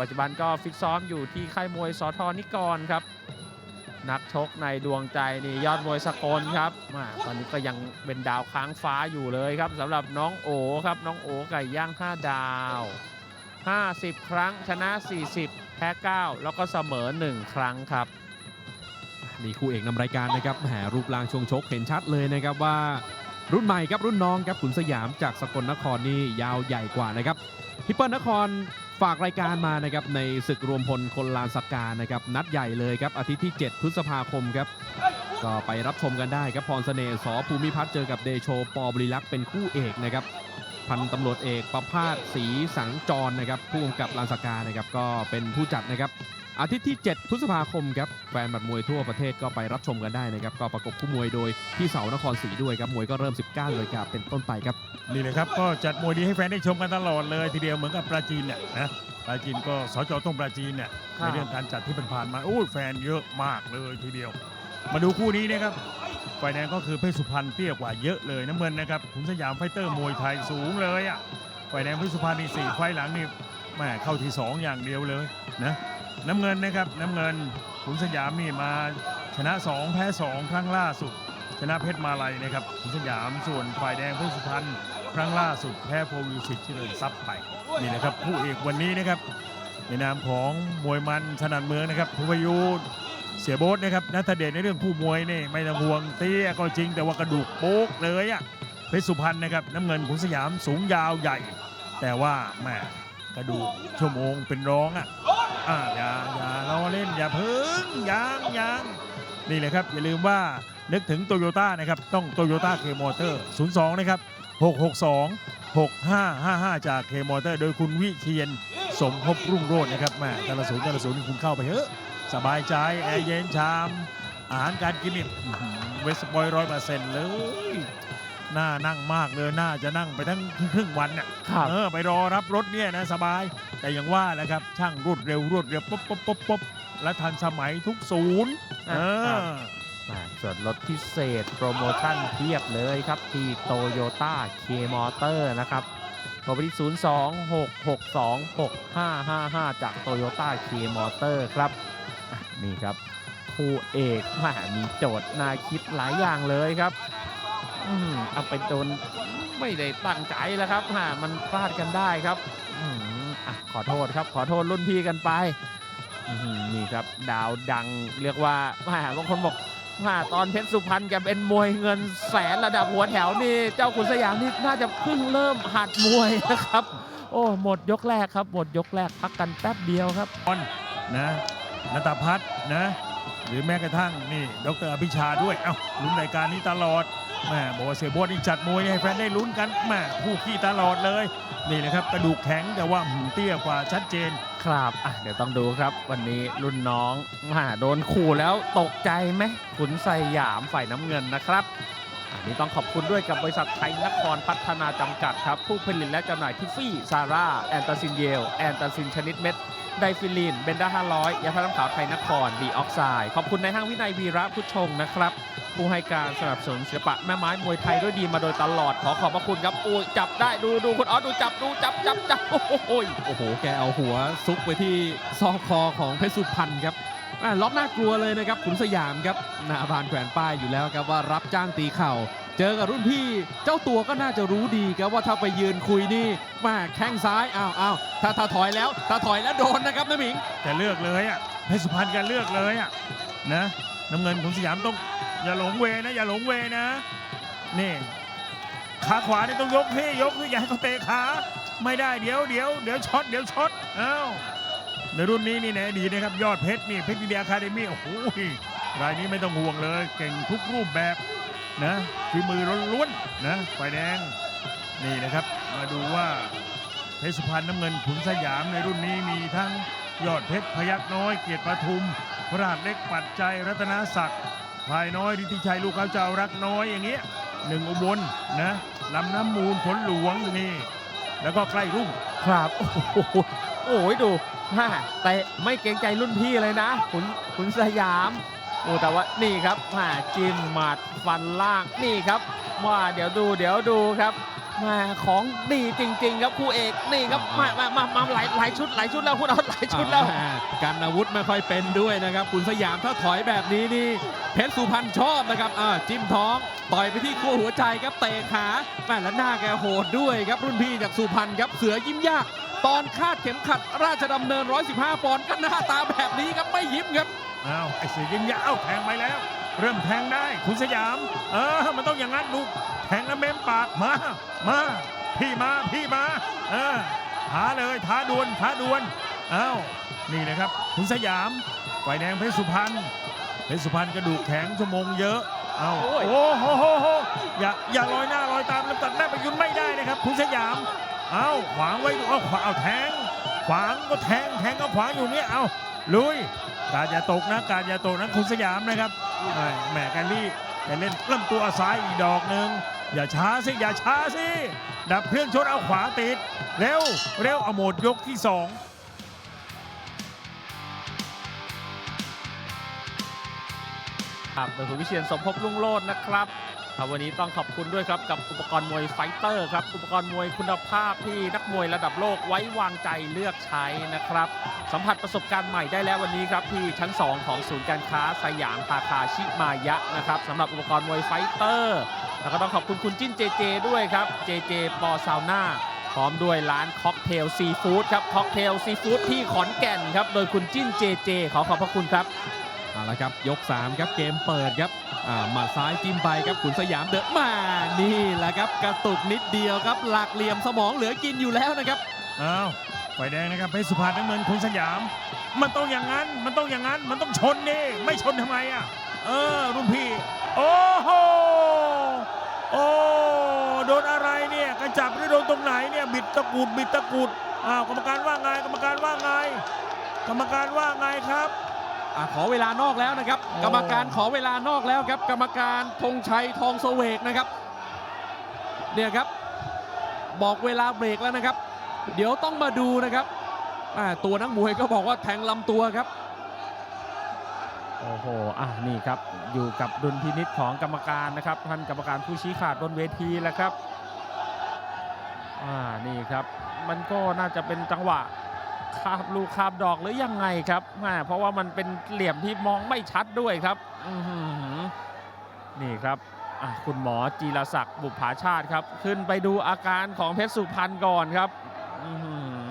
ปัจจุบันก็ฟิตซ้อมอยู่ที่ค่ายมวยสอทอนิกรครับ นักชกในดวงใจนี่ยอดมวยสกลครับมาตอนนี้ก็ยังเป็นดาวค้างฟ้าอยู่เลยครับสำหรับน้องโอครับน้องโอไก่ย่าง5ดาว 50 ครั้งชนะ 40 แพ้ 9 แล้วก็เสมอ 1 ครั้งครับนี่คู่เอกนำรายการนะครับแหมรูปร่างช่วงชกเห็นชัดเลยนะครับว่ารุ่นใหม่ครับรุ่นน้องครับขุนสยามจากสกลนครนี่ยาวใหญ่กว่านะครับพี่เปิ้ลนคร ฝากรายการมานะครับในศึกรวมพลคนลานสกานะครับนัดใหญ่เลยครับอาทิตย์ที่ 7 พฤษภาคมครับก็ไปรับชมกันได้ครับพรเสน่ห์สภูมิพัฒน์เจอกับเดโชปอบริลักษ์เป็นคู่เอกนะครับพันตำรวจเอกประภาสศรีสังจรนะครับผู้กำกับลานสกานะครับก็เป็นผู้จัดนะครับ อาทิตย์ที่ 7 พฤษภาคมครับแฟนบัตรมวยทั่วประเทศก็ไปรับชมกันได้นะครับ ก็ประกบคู่มวยโดยพี่เสานครศรีด้วยครับ มวยก็เริ่ม 19เลยครับเป็นต้นไปครับ นี่เลยครับก็จัดมวยดีให้แฟนได้ชมกันตลอดเลยทีเดียวเหมือนกับปราจีนเนี่ยนะปราจีนก็สจต้องปราจีนเนี่ยครัในบเรื่องการจัดที่ผ่านๆมาโอ้ยแฟนเยอะมากเลยทีเดียว มาดูคู่นี้นะครับฝ่ายแดงก็คือเพชรสุพรรณเตี้ยกว่าเยอะเลยน้ำเงินนะครับขุนสยามไฟเตอร์มวยไทยสูงเลยอะฝ่ายแดงเพชรสุพรรณนี่สี่ไฟล์หลังนี่แม่เข้าที่สองอย่างเดียวเลยนะ น้ำเงินนะครับน้ำเงินขุนสยามนี่มาชนะสองแพ้สองครั้งล่าสุด ชนะเพชรมาลัยนะครับขุนสยามส่วนฝ่ายแดงเพชรสุพรรณครั้งล่าสุดแพ้โพวิวสิชเจริญทรัพย์ไปนี่นะครับผู้เอกวันนี้นะครับในนามของมวยมันถนัดเมืองนะครับทุพยูเสียโบ๊ทนะครับนัทเดชในเรื่องคู่มวยนี่ไม่ต้องห่วงเตี้ยก็จริงแต่ว่ากระดูกโป๊กเลยอะเพชรสุพรรณนะครับน้ำเงินขุนสยามสูงยาวใหญ่ แต่ว่าแหมกระดูกชั่วโมงเป็นร้องอะ อ่าอย่าอย่าเราเล่นอย่าพึ่งยังยังนี่เลยครับ อย่าลืมว่านึกถึงโตโยต้านะครับ ต้องโตโยต้าเคมอเตอร์ 02 นะครับ 662 6555 จากเคมอเตอร์ โดยคุณวิเชียนสมภพรุ่งโรจน์นะครับแม่แต่ละศูนย์แต่ละศูนย์คุณเข้าไปเถอะสบายใจแอร์เย็นชาม อาหารการกินนี่เวสปอยร้อยเปอร์เซ็นต์เลย น่านั่งมากเลยน่าจะนั่งไปทั้งครึ่งวันน่ะครับเออไปรอรับรถเนี่ยนะสบาย แต่อย่างว่าแหละครับ ช่างรวดเร็วรวดเร็วปุ๊บปุ๊บปุ๊บปุ๊บและทันสมัยทุกศูนย์เอครับออ่าส่วนลดพิเศษโปรโมชั่นเพียบเลยครับ ที่โตโยต้าเคมอเตอร์นะครับโทรไปที่ 0 2 6 6 2 6 5 5 5 จากโตโยต้าเคมอเตอร์ครับอะนี่ครับ คู่เอกแหมามีโจทย์น่าคิดหลายอย่างเลยครับ อืมเอาไปโดนไม่ได้ตั้งใจแล้วครับฮะมันพลาดกันได้ครับอืมอะขอโทษครับ ขอโทษรุ่นพี่กันไปอื้อหือนี่ครับ ดาวดังเรียกว่าแหมบางคนบอกแหมตอนเพชรสุพรรณแกเป็นมวยเงินแสนระดับหัวแถวนี่ เจ้าขุนสยามนี่น่าจะเพิ่งเริ่มหัดมวยนะครับ โอ้หมดยกแรกครับ หมดยกแรกพักกันแป๊บเดียวครับ นะนัตพัฒน์นะ หรือแม้กระทั่งนี่ดรอภิชาด้วย เอ้าลุ้นรายการนี้ตลอด แม่บอกว่าเสียโบดนี่จัดมวยให้แฟนได้ลุ้นกันแม่ผู้ขี้ตลอดเลย นี่นะครับกระดูกแข็งแต่ว่าหืมเตี้ยกว่าชัดเจน ครับอะเดี๋ยวต้องดูครับ วันนี้รุ่นน้องมาโดนขู่แล้วตกใจไหมขุนสยามฝ่ายน้ำเงินนะครับอันนี้ต้องขอบคุณด้วยกับบริษัทไทยนครพัฒนาจำกัดครับ ผู้ผลิตและจำหน่ายทิฟฟี่ ซาร่า แอนตาซินเยล แอนตาซินชนิดเม็ด ไดฟิลิน เบนด้า500 ยาพาน้ำขาวไทยนคร ดีออกไซด์ ขอบคุณในห้างวินัยวีระพุชชงนะครับ ผู้ให้การสนับสนุนศิลปะแม่ไม้มวยไทยด้วยดีมาโดยตลอดขอขอบพระคุณครับโอ้ยจับได้ดูดูคุณออสดูจับดูจับจับจับโอ้โหโอ้โหแกเอาหัวซุกไปที่ซอกคอของเพชรสุพรรณครับอ่าล็อกน่ากลัวเลยนะครับขุนสยามครับหน้าบานแขวนป้ายอยู่แล้วครับว่ารับจ้างตีเข่า เจอกับรุ่นพี่เจ้าตัวก็น่าจะรู้ดีครับว่าถ้าไปยืนคุยนี่มาแข้งซ้ายอ้าวอ้าวถ้าถ้าถอยแล้วถ้าถอยแล้วโดนนะครับน้ำหมิงแต่เลือกเลยอะเพชรสุพรรณแกเลือกเลยอะนะน้ำเงินของสยามต้อง อย่าหลงเวนะ อย่าหลงเวนะ นี่ ขาขวานี่ต้องยกให้ยกให้อย่าให้เขาเตะขา ไม่ได้เดี๋ยวเดี๋ยวเดี๋ยวช็อตเดี๋ยวช็อตเอ้าในรุ่นนี้นี่ในดีนะครับ ยอดเพชรนี่เพชรวิทยาคาเดมี่โอ้โหรายนี้ไม่ต้องห่วงเลย เก่งทุกรูปแบบนะฝีมือล้วนๆนะไฟแดงนี่นะครับ มาดูว่าเพชรสุพรรณน้ำเงินขุนสยามในรุ่นนี้มีทั้งยอดเพชรพยักน้อยเกียรติปทุมพระราชเล็กปัดใจรัตนศักดิ์ ภายน้อยฤทธิชัยลูกเขาเจ้ารักน้อยอย่างเงี้ยหนึ่งอุบลนะลำน้ำมูลผลหลวงนี่แล้วก็ใกล้รุ่งครับโอ้โหโอ้ยดูฮ่าแต่ไม่เกรงใจรุ่นพี่เลยนะขุนขุนสยามโอ้แต่ว่านี่ครับฮ่าจิ้มหมัดฟันล่างนี่ครับว่าเดี๋ยวดูเดี๋ยวดูครับ มาของดีจริง ๆ ครับคู่เอกนี่ครับมามามามาหลายหลายชุดหลายชุดแล้วคุณเอาหลายชุดแล้วอ่ากันอาวุธไม่ค่อยเป็นด้วยนะครับคุณสยามถ้าถอยแบบนี้นี่เพชรสุพรรณชอบนะครับอ่าจิ้มท้องต่อยไปที่ขั้วหัวใจครับเตะขาแม่และหน้าแกโหดด้วยครับรุ่นพี่จากสุพรรณครับเสือยิ้มยาก ตอนคาดเข็มขัดราชดำเนิน 115 ปอนด์ก็หน้าตาแบบนี้ครับไม่ยิ้มครับอ้าวไอ้เสียยิ้มยาวแทงไปแล้ว เริ่มแทงได้คุณสยาม เออ มันต้องอย่างนั้นดูแทงแล้วเม้มปากมา มา พี่มา พี่มา เออท้าเลยท้าดวลท้าดวลอ้าวนี่นะครับคุณสยามฝ่ายแดงเพชรสุพรรณเพชรสุพรรณกระดูกแข็งชั่วโมงเยอะเอาโอ้ยโอ้โหโหโหอย่าอย่าลอยหน้าลอยตามแล้วตัดหน้าไปยุนไม่ได้นะครับคุณสยาม เอาขวางไว้เอาขวางเอาแทง ขวางก็แทงแทงก็ขวางอยู่เนี่ยเอาลุยการอย่าตกนะการอย่าตกนะคุณสยามนะครับ แหมแกลลี่แกเล่นลำตัวซ้ายอีกดอกหนึ่งอย่าช้าสิ อย่าช้าสิ ดับเครื่องชนเอาขวาติด เร็ว เร็วเอาโหมดยกที่สองครับโดยคุณวิเชียนสมภพลุ่งโลดนะครับ ครับวันนี้ต้องขอบคุณด้วยครับกับอุปกรณ์มวยไฟเตอร์ครับอุปกรณ์มวยคุณภาพที่นักมวยระดับโลกไว้วางใจเลือกใช้นะครับ สัมผัสประสบการณ์ใหม่ได้แล้ววันนี้ครับที่ชั้น 2 ของศูนย์การค้าสยามพาคาชิมายะนะครับสำหรับอุปกรณ์มวยไฟเตอร์ แล้วก็ต้องขอบคุณคุณจิ้นเจเจด้วยครับเจเจปอซาวน่าพร้อมด้วยร้านค็อกเทลซีฟู้ดครับค็อกเทลซีฟู้ดที่ขอนแก่นครับโดยคุณจิ้นเจเจขอขอบพระคุณครับ เอาละครับยก 3 ครับเกมเปิดครับอ่าหมาซ้ายจิ้มไปครับขุนสยามเดินมานี่แหละครับ กระตุกนิดเดียวครับ หลักเหลี่ยมสมองเหลือกินอยู่แล้วนะครับอ้าวฝ่ายแดงนะครับเพชรสุพรรณน้ำเงินคุณสยาม มันต้องอย่างนั้นมันต้องอย่างนั้นมันต้องชนนี่ไม่ชนทำไมอะเออรุ่นพี่โอ้โหโอ้โดนอะไรเนี่ยกระจับหรือโดนตรงไหนเนี่ยบิดตะกรูดบิดตะกรูดอ้าวกรรมการว่าไงกรรมการว่าไง กรรมการว่าไงครับ อะขอเวลานอกแล้วนะครับโอ้กรรมการขอเวลานอกแล้วครับ กรรมการธงชัยทองเสวกนะครับ เนี่ยครับ บอกเวลาเบรกแล้วนะครับ เดี๋ยวต้องมาดูนะครับอ่าตัวนักมวยก็บอกว่าแทงลำตัวครับ โอ้โห อะนี่ครับ อยู่กับดุลพินิษของกรรมการนะครับ ท่านกรรมการผู้ชี้ขาดบนเวทีแล้วครับ อ่า นี่ครับ มันก็น่าจะเป็นจังหวะ คาบลูกคาบดอกหรือยังไงครับแหม่เพราะว่ามันเป็นเหลี่ยมที่มองไม่ชัดด้วยครับอือหือนี่ครับอะคุณหมอจีรศักดิ์บุปผาชาติครับ ขึ้นไปดูอาการของเพชรสุพรรณก่อนครับอือหือ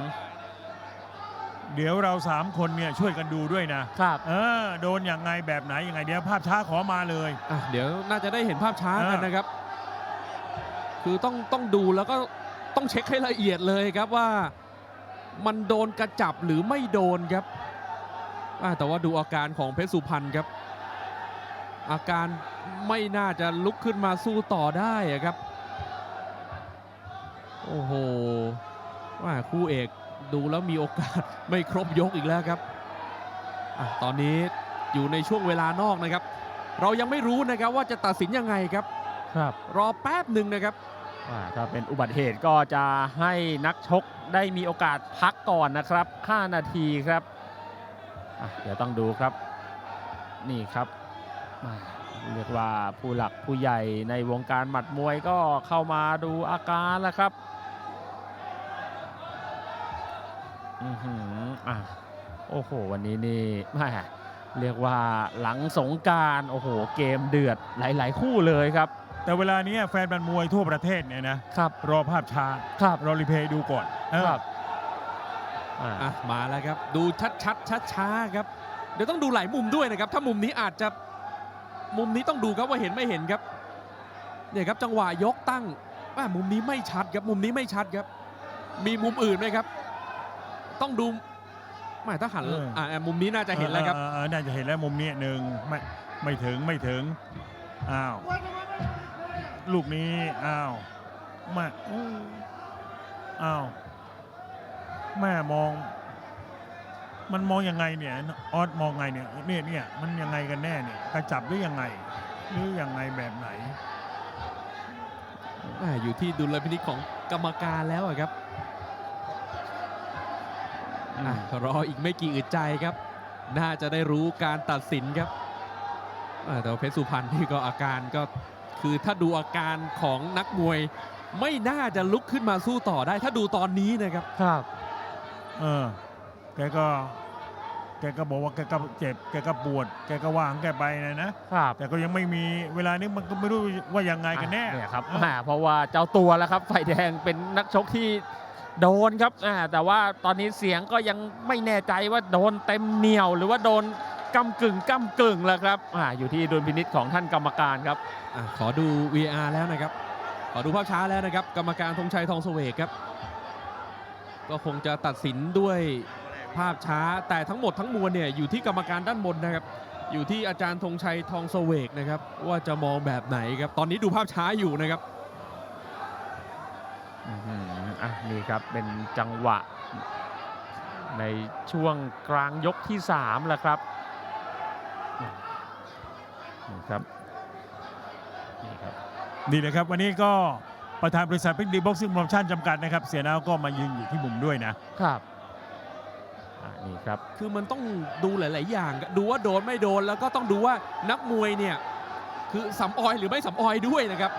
เดี๋ยวเราสามคนเนี่ยช่วยกันดูด้วยนะครับเออโดนอย่างไงแบบไหนยังไงเดี๋ยวภาพช้าขอมาเลยอะเดี๋ยวน่าจะได้เห็นภาพช้ากันอ่านนะครับ คือต้องต้องดูแล้วก็ต้องเช็คให้ละเอียดเลยครับว่า มันโดนกระจับหรือไม่โดนครับอะแต่ว่าดูอาการของเพชรสุพรรณครับ อาการไม่น่าจะลุกขึ้นมาสู้ต่อได้อะครับ โอ้โหว่าคู่เอกดูแล้วมีโอกาสไม่ครบยกอีกแล้วครับอะตอนนี้อยู่ในช่วงเวลานอกนะครับ เรายังไม่รู้นะครับว่าจะตัดสินยังไงครับ ครับ รอแป๊บหนึ่งนะครับอ่า ถ้าเป็นอุบัติเหตุก็จะให้นักชกได้มีโอกาสพักก่อนนะครับ 5 นาทีครับ เดี๋ยวต้องดูครับ นี่ครับเรียกว่าผู้หลักผู้ใหญ่ในวงการหมัดมวยก็เข้ามาดูอาการแล้วครับอือหืออะโอ้โห วันนี้นี่แม่เรียกว่าหลังสงการโอ้โห เกมเดือดหลาย ๆ คู่เลยครับ แต่เวลานี้แฟนบันมวยทั่วประเทศเนี่ยนะครับ รอภาพช้าครับรอรีเพลย์ดูก่อนเออครับอ่าอะมาแล้วครับ ดูชัดชัดชัดช้าๆครับ เดี๋ยวต้องดูหลายมุมด้วยนะครับ ถ้ามุมนี้อาจจะมุมนี้ต้องดูครับว่าเห็นไม่เห็นครับเนี่ยครับจังหวะยกตั้งอะมุมนี้ไม่ชัดครับมุมนี้ไม่ชัดครับ มีมุมอื่นไหมครับ ต้องดูไม่ถ้าหันอะมุมนี้น่าจะเห็นแล้วครับ ออเออน่าจะเห็นแล้วมุมนี้หนึ่งไม่ไม่ถึงไม่ถึงอ้าว ลูกนี้ อ้าวแมาอ้าวแม่มอง มันมองยังไงเนี่ย ออสมองไงเนี่ยเนี่ยเนี่ยมันยังไงกันแน่เนี่ยกระจับหรือยังไง หรือยังไงแบบไหนอ่าอยู่ที่ดุลพินิจของกรรมการแล้วอะครับอะรออีกไม่กี่อึดใจครับ น่าจะได้รู้การตัดสินครับอ่าแต่ว่าเพชรสุพรรณนี่ก็อาการก็ คือถ้าดูอาการของนักมวย ไม่น่าจะลุกขึ้นมาสู้ต่อได้ ถ้าดูตอนนี้นะครับ ครับ เออ แกก็ แกก็บอกว่าแกก็เจ็บ แกก็ปวด แกก็วางแกไปนะนะ ครับแต่ก็ยังไม่มีเวลานี้มันก็ไม่รู้ว่ายังไงกันแน่ อะเนี่ยครับอะอ่าเพราะว่าเจ้าตัวแล้วครับ ไฟแดงเป็นนักชกที่โดนครับอ่าแต่ว่าตอนนี้เสียงก็ยังไม่แน่ใจว่าโดนเต็มเหนียวหรือว่าโดน กำกึ่งกำกึ่งแล้วครับอ่าอยู่ที่ดุลพินิษของท่านกรรมการครับอะขอดู VR แล้วนะครับ ขอดูภาพช้าแล้วนะครับ กรรมการธงชัยทองเสวกครับ ก็คงจะตัดสินด้วยภาพช้าแต่ทั้งหมดทั้งมวลเนี่ยอยู่ที่กรรมการด้านบนนะครับ อยู่ที่อาจารย์ธงชัยทองเสวกนะครับ ว่าจะมองแบบไหนครับ ตอนนี้ดูภาพช้าอยู่นะครับอื้อหืออะนี่ครับเป็นจังหวะในช่วงกลางยกที่3แล้วครับ นี่ครับนี่ครับนี่เลยครับวันนี้ก็ประธานบริษัทพิกดีบ็อกซิ่งโปรโมชั่นจำกัดนะครับ เสียนาวก็มายืนอยู่ที่มุมด้วยนะครับ อะนี่ครับ คือมันต้องดูหลาย ๆ อย่างครับดูว่าโดนไม่โดนแล้วก็ต้องดูว่านักมวยเนี่ยคือสำออยหรือไม่สำออยด้วยนะครับ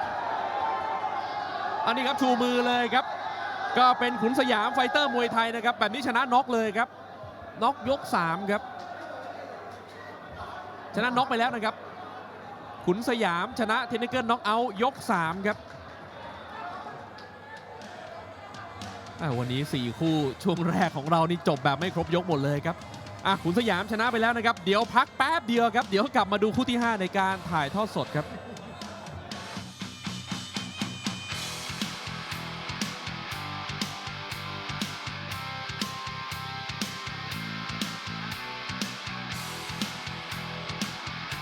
อันนี้ครับชูมือเลยครับ ก็เป็นขุนสยามไฟเตอร์มวยไทยนะครับ แบบนี้ชนะน็อกเลยครับน็อกยก 3 ครับ ชนะน็อกไปแล้วนะครับ ขุนสยามชนะเทนนิเกิลน็อกเอาท์ยก 3 ครับวันนี้ 4 คู่ช่วงแรกของเรานี่จบแบบไม่ครบยกหมดเลยครับอะขุนสยามชนะไปแล้วนะครับ เดี๋ยวพักแป๊บเดียวครับ เดี๋ยวกลับมาดูคู่ที่ 5 ในการถ่ายทอดสดครับ